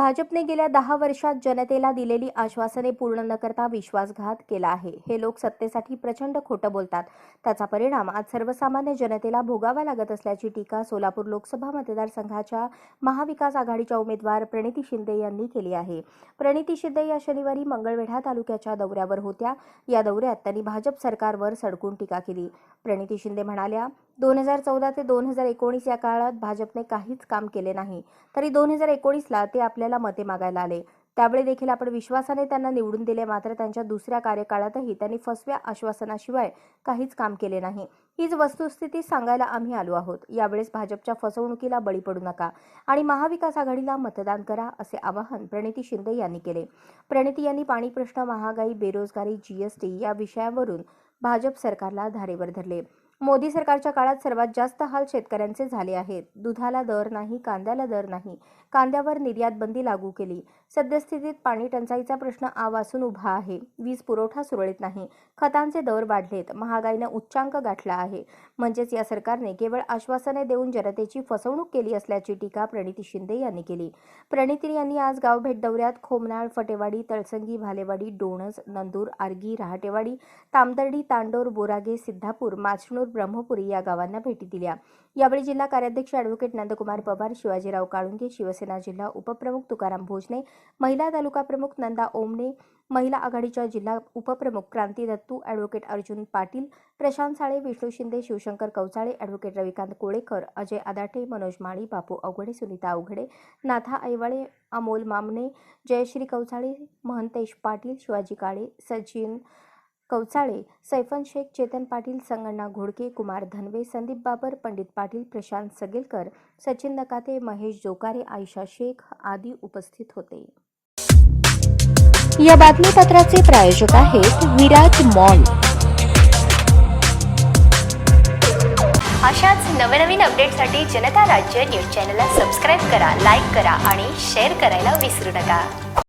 भाजपने गेल्या दहा वर्षात जनतेला दिलेली आश्वासने पूर्ण न करता विश्वासघात केला आहे. हे लोक सत्तेसाठी प्रचंड खोटं बोलतात. त्याचा परिणाम आज सर्वसामान्य जनतेला भोगावा लागत असल्याची टीका सोलापूर लोकसभा मतदारसंघाच्या महाविकास आघाडीच्या उमेदवार प्रणिती शिंदे यांनी केली आहे. प्रणिती शिंदे या शनिवारी मंगळवेढा तालुक्याच्या दौऱ्यावर होत्या. या दौऱ्यात त्यांनी भाजप सरकारवर सडकून टीका केली. प्रणिती शिंदे म्हणाल्या दोन हजार चौदा ते दोन हजार एकोणीस या काळात भाजपने काहीच काम केले नाही. तरी दोन हजार एकोणीसला ते आपल्याला मते मागायला आले. त्यावेळी देखील आपण विश्वासाने त्यांना निवडून दिले मात्र त्यांच्या दुसऱ्या कार्यकाळातही त्यांनी फसव्या आश्वासनाशिवाय काहीच काम केले नाही. हीच वस्तुस्थिती सांगायला आम्ही आलो आहोत. यावेळेस भाजपच्या फसवणुकीला बळी पडू नका आणि महाविकास आघाडीला मतदान करा असे आवाहन प्रणिती शिंदे यांनी केले. प्रणिती यांनी पाणी प्रश्न महागाई बेरोजगारी जीएसटी या विषयावरून भाजप सरकारला धारेवर धरले. मोदी सरकारच्या काळात सर्वात जास्त हाल शेतकऱ्यांचे झाले आहेत. दुधाला दर नाही कांद्याला दर नाही. कांद्यावर निर्यात बंदी लागू केली. सद्यस्थितीत पाणी टंचाईचा प्रश्न आवासून उभा आहे. वीज पुरवठा सुरळीत नाही. खतांचे दर वाढलेत. महागाईनं उच्चांक गाठला आहे. म्हणजेच या सरकारने केवळ आश्वासने देऊन जनतेची फसवणूक केली असल्याची टीका प्रणिती शिंदे यांनी केली. प्रणिती यांनी आज गावभेट दौऱ्यात खोमनाळ फटेवाडी तळसंगी भालेवाडी डोणस नंदूर आर्गी रहाटेवाडी तामदर्डी तांडोर बोरागे सिद्धापूर माचणूर ब्रह्मपुरी या गावांना भेटी दिल्या. यावेळी जिल्हा कार्याध्यक्ष अॅडव्होकेट नंदकुमार पवार शिवाजीराव काळुंगे शिवसेना जिल्हा उपप्रमुख तुकाराम भोजने महिला तालुका प्रमुख नंदा ओमणे महिला आघाडीच्या जिल्हा उपप्रमुख क्रांती दत्तू ॲडव्होकेट अर्जुन पाटील प्रशांत साळे विष्णू शिंदे शिवशंकर कवचाळे ॲडव्होकेट रविकांत कोळेकर अजय आदाटे मनोज माळी बापू अवघडे सुनीता अवघडे नाथा ऐवाळे अमोल मामने जयश्री कवचाळे महंतेश पाटील शिवाजी काळे सचिन कवचाळे सैफन शेख चेतन पाटील संगण्णा घोडके कुमार धनवे संदीप बाबर पंडित पाटील प्रशांत सगेलकर सचिन नकाते महेश जोकारे आयशा शेख आदी उपस्थित होते. या बातमीपत्राचे प्रायोजक आहेत विराज मॉल अशाच नवनवीन अपडेटसाठी जनता राज्य न्यूज चॅनलला सबस्क्राईब करा लाईक करा आणि शेअर करायला विसरू नका.